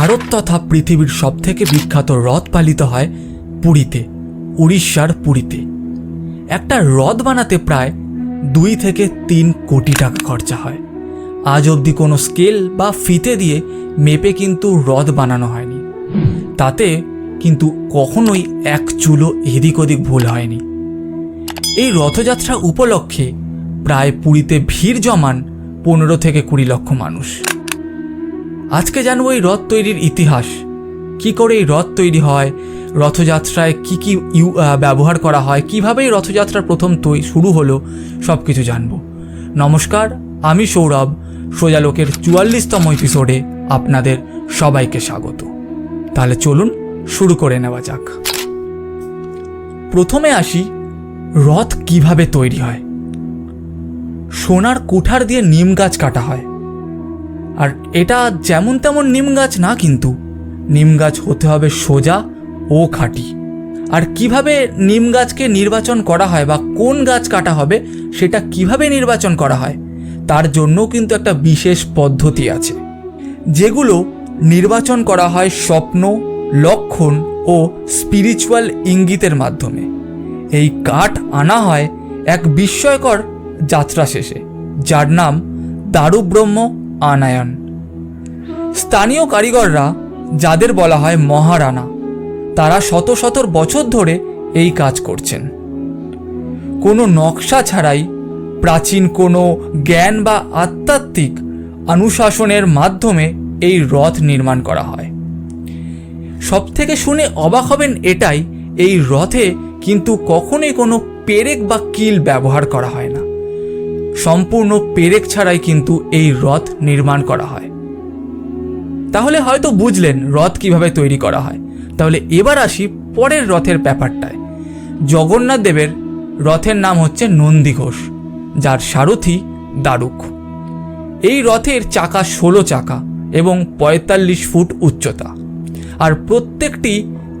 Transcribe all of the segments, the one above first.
ভারত তথা পৃথিবীর সবথেকে বিখ্যাত রথ পালিত হয় পুরীতে, উড়িষ্যার পুরীতে। একটা রথ বানাতে প্রায় দুই থেকে তিন কোটি টাকা খরচা হয়। আজ অবধি কোনো স্কেল বা ফিতে দিয়ে মেপে কিন্তু রথ বানানো হয়নি। তাতে কিন্তু কখনোই এক চুলো এদিক ওদিক ভুল হয়নি। এই রথযাত্রা উপলক্ষে প্রায় পুরীতে ভিড় জমান পনেরো থেকে কুড়ি লক্ষ মানুষ। আজকে জানব এই রথ তৈরির ইতিহাস। কি করে এই রথ তৈরি হয়? রথযাত্রায় কি কি ইউ ব্যবহার করা হয়? কীভাবে এই রথযাত্রার প্রথম তৈ, শুরু হলো? সব কিছু জানব। নমস্কার, আমি সৌরভ। সোজালোকের চুয়াল্লিশতম এপিসোডে আপনাদের সবাইকে স্বাগত। তাহলে চলুন শুরু করে নেওয়া যাক। প্রথমে আসি, রথ কীভাবে তৈরি হয়? সোনার কুঠার দিয়ে নিম গাছ কাটা হয়। আর এটা যেমন তেমন নিম গাছ না কিন্তু। নিম গাছ হতে হবে সোজা ও খাঁটি। আর কীভাবে নিম গাছকে নির্বাচন করা হয় বা কোন গাছ কাটা হবে, সেটা কীভাবে নির্বাচন করা হয়, তার জন্য কিন্তু একটা বিশেষ পদ্ধতি আছে, যেগুলো নির্বাচন করা হয় স্বপ্ন, লক্ষণ ও স্পিরিচুয়াল ইঙ্গিতের মাধ্যমে। এই কাঠ আনা হয় এক বিস্ময়কর যাত্রা শেষে, যার নাম দারুব্রহ্ম আনায়ন স্থানীয় কারিগররা, যাদের বলা হয় মহারানা, তারা শত শতর বছর ধরে এই কাজ করছেন। কোনো নকশা ছাড়াই প্রাচীন কোনো জ্ঞান বা আধ্যাত্মিক অনুশাসনের মাধ্যমে এই রথ নির্মাণ করা হয়। সব থেকে শুনে অবাক হবেন এটাই, এই রথে কিন্তু কখনোই কোনো পেরেক বা কিল ব্যবহার করা হয় না। সম্পূর্ণ পেরেক ছাড়াই কিন্তু এই রথ নির্মাণ করা হয়। তাহলে হয়তো বুঝলেন রথ কীভাবে তৈরি করা হয়। তাহলে এবার আসি পরের রথের ব্যাপারটায়। জগন্নাথ দেবের রথের নাম হচ্ছে নন্দী ঘোষ, যার সারথি দারুক এই রথের চাকা ষোলো চাকা এবং পঁয়তাল্লিশ ফুট উচ্চতা আর প্রত্যেকটি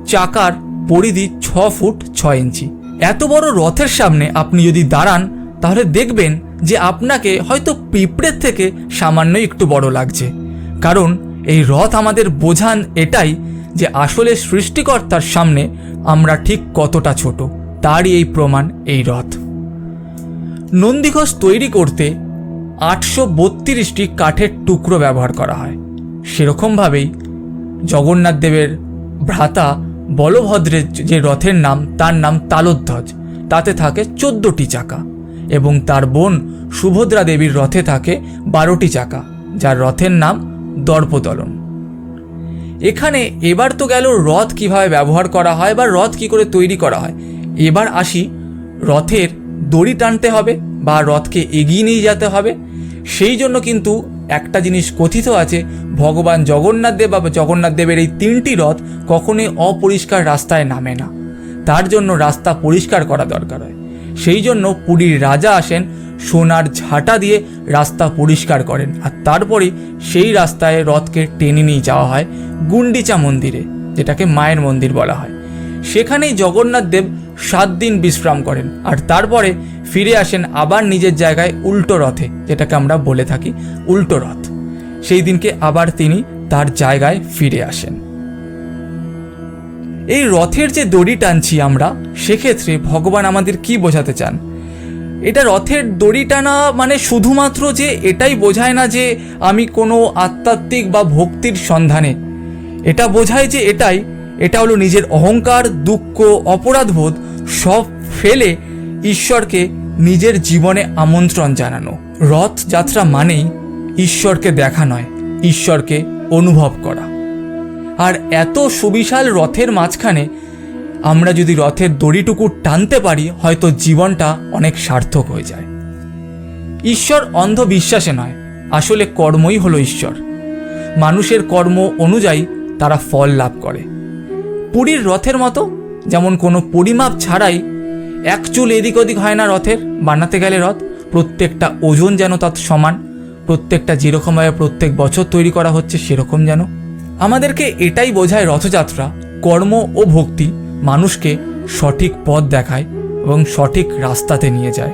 চাকার পরিধি ছ ফুট ছ ইঞ্চি। এত বড় রথের সামনে আপনি যদি দাঁড়ান, তাহলে দেখবেন যে আপনাকে হয়তো পিঁপড়ের থেকে সামান্য একটু বড় লাগছে। কারণ এই রথ আমাদের বোঝান এটাই যে আসলে সৃষ্টিকর্তার সামনে আমরা ঠিক কতটা ছোট। তারই এই প্রমাণ এই রথ। নন্দীঘোষ তৈরি করতে আটশো বত্রিশটি কাঠের টুকরো ব্যবহার করা হয়। সেরকমভাবেই জগন্নাথ দেবের ভ্রাতা বলভদ্রের যে রথের নাম, তার নাম তালোধ্বজ। তাতে থাকে চোদ্দোটি চাকা। এবং তার বোন সুভদ্রা দেবীর রথে থাকে বারোটি চাকা, যার রথের নাম দর্পদলন এখানে এবার তো গেল রথ কীভাবে ব্যবহার করা হয় বা রথ কি করে তৈরি করা হয়। এবার আসি রথের দড়ি টানতে হবে বা রথকে এগিয়ে নিয়ে যেতে হবে। সেই জন্য কিন্তু একটা জিনিস কথিত আছে, ভগবান জগন্নাথ দেব বা জগন্নাথ দেবের এই তিনটি রথ কখনোই অপরিষ্কার রাস্তায় নামে না। তার জন্য রাস্তা পরিষ্কার করা দরকার হয়। সেই জন্য পুরীর রাজা আসেন, সোনার ঝাঁটা দিয়ে রাস্তা পরিষ্কার করেন। আর তারপরে সেই রাস্তায় রথকে টেনে নিয়ে যাওয়া হয় গুন্ডিচা মন্দিরে, যেটাকে মায়ের মন্দির বলা হয়। সেখানেই জগন্নাথ দেব সাত দিন বিশ্রাম করেন। আর তারপরে ফিরে আসেন আবার নিজের জায়গায় উল্টো রথে, যেটাকে আমরা বলে থাকি উল্টো রথ। সেই দিনকে আবার তিনি তার জায়গায় ফিরে আসেন। এই রথের যে দড়ি টানছি আমরা, সেক্ষেত্রে ভগবান আমাদের কি বোঝাতে চান? এটা রথের দড়ি টানা মানে শুধুমাত্র যে এটাই বোঝায় না যে আমি কোনো আধ্যাত্মিক বা ভক্তির সন্ধানে। এটা বোঝায় যে এটাই, এটা হলো নিজের অহংকার, দুঃখ, অপরাধবোধ, সব ফেলে ঈশ্বরকে নিজের জীবনে আমন্ত্রণ জানানো। রথযাত্রা মানেই ঈশ্বরকে দেখা নয়, ঈশ্বরকে অনুভব করা। আর এত সুবিশাল রথের মাঝখানে আমরা যদি রথের দড়িটুকু টানতে পারি, হয়তো জীবনটা অনেক সার্থক হয়ে যায়। ঈশ্বর অন্ধবিশ্বাসে নয়, আসলে কর্মই হলো ঈশ্বর। মানুষের কর্ম অনুযায়ী তারা ফল লাভ করে। পুরীর রথের মতো যেমন কোনো পরিমাপ ছাড়াই এক চুল এদিক ওদিক হয় না রথের, বানাতে গেলে রথ, প্রত্যেকটা ওজন যেন তার সমান, প্রত্যেকটা যেরকমভাবে প্রত্যেক বছর তৈরি করা হচ্ছে সেরকম যেন। আমাদেরকে এটাই বোঝায় রথযাত্রা, কর্ম ও ভক্তি। মানুষকে সঠিক পথ দেখায় এবং সঠিক রাস্তাতে নিয়ে যায়।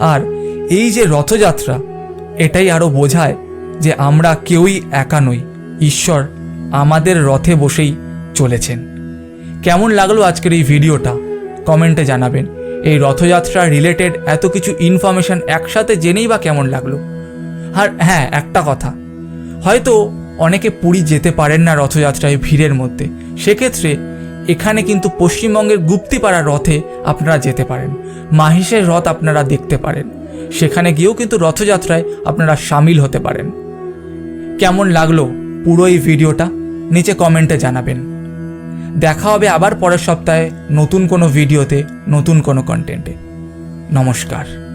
আর এই যে রথযাত্রা, এটাই আরও বোঝায় যে আমরা কেউই একা নই, ঈশ্বর আমাদের রথে বসেই চলেছেন। কেমন লাগল আজকের এই ভিডিওটা? কমেন্টে জানাবেন। এই রথযাত্রা রিলেটেড এত কিছু ইনফরমেশন একসাথে জেনেই বা কেমন লাগল? আর হ্যাঁ একটা কথা, হয়তো অনেকে পুরী যেতে পারেন না রথযাত্রায় ভিড়ের মধ্যে। সেক্ষেত্রে এখানে কিন্তু পশ্চিমবঙ্গের গুপ্তিপাড়া রথে আপনারা যেতে পারেন। মাহিষের রথ আপনারা দেখতে পারেন। সেখানে গিয়েও কিন্তু রথযাত্রায় আপনারা সামিল হতে পারেন। কেমন লাগল পুরো এই ভিডিওটা? নিচে কমেন্টে জানাবেন। দেখা হবে আবার পরের সপ্তাহে নতুন কোনো ভিডিওতে, নতুন কোনো কন্টেন্টে নমস্কার।